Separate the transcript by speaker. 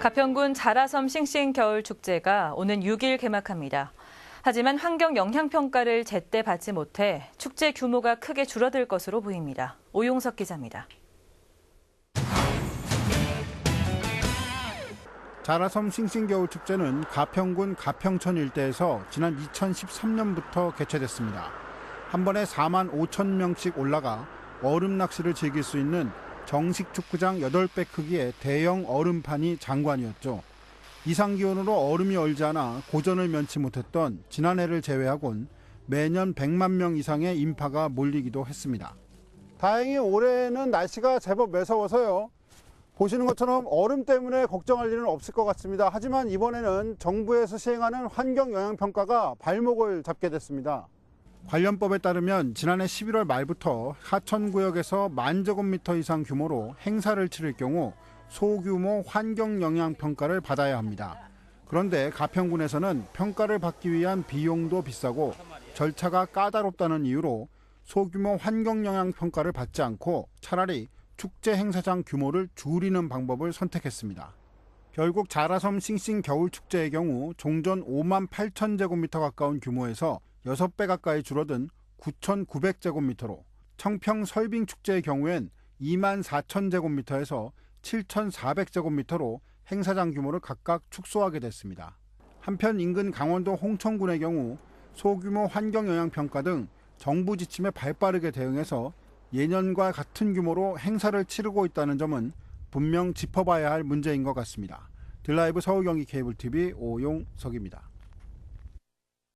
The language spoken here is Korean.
Speaker 1: 가평군 자라섬 싱싱 겨울 축제가 오는 6일 개막합니다. 하지만 환경 영향 평가를 제때 받지 못해 축제 규모가 크게 줄어들 것으로 보입니다. 오용석 기자입니다.
Speaker 2: 자라섬 싱싱 겨울 축제는 가평군 가평천 일대에서 지난 2013년부터 개최됐습니다. 한 번에 4만 5천 명씩 올라가 얼음 낚시를 즐길 수 있는 정식 축구장 8배 크기의 대형 얼음판이 장관이었죠. 이상 기온으로 얼음이 얼지 않아 고전을 면치 못했던 지난해를 제외하곤 매년 100만 명 이상의 인파가 몰리기도 했습니다. 다행히 올해는 날씨가 제법 매서워서요. 보시는 것처럼 얼음 때문에 걱정할 일은 없을 것 같습니다. 하지만 이번에는 정부에서 시행하는 환경 영향 평가가 발목을 잡게 됐습니다. 관련법에 따르면 지난해 11월 말부터 하천 구역에서 만 제곱미터 이상 규모로 행사를 치를 경우 소규모 환경 영향 평가를 받아야 합니다. 그런데 가평군에서는 평가를 받기 위한 비용도 비싸고 절차가 까다롭다는 이유로 소규모 환경 영향 평가를 받지 않고 차라리 축제 행사장 규모를 줄이는 방법을 선택했습니다. 결국 자라섬 싱싱 겨울 축제의 경우 종전 5만 8천 제곱미터 가까운 규모에서 6배 가까이 줄어든 9,900제곱미터로 청평 설빙 축제의 경우엔 2만 4천 제곱미터에서 7,400제곱미터로 행사장 규모를 각각 축소하게 됐습니다. 한편 인근 강원도 홍천군의 경우 소규모 환경 영향 평가 등 정부 지침에 발빠르게 대응해서 예년과 같은 규모로 행사를 치르고 있다는 점은 분명 짚어봐야 할 문제인 것 같습니다. 드라이브 서울경기 케이블 TV 오용석입니다.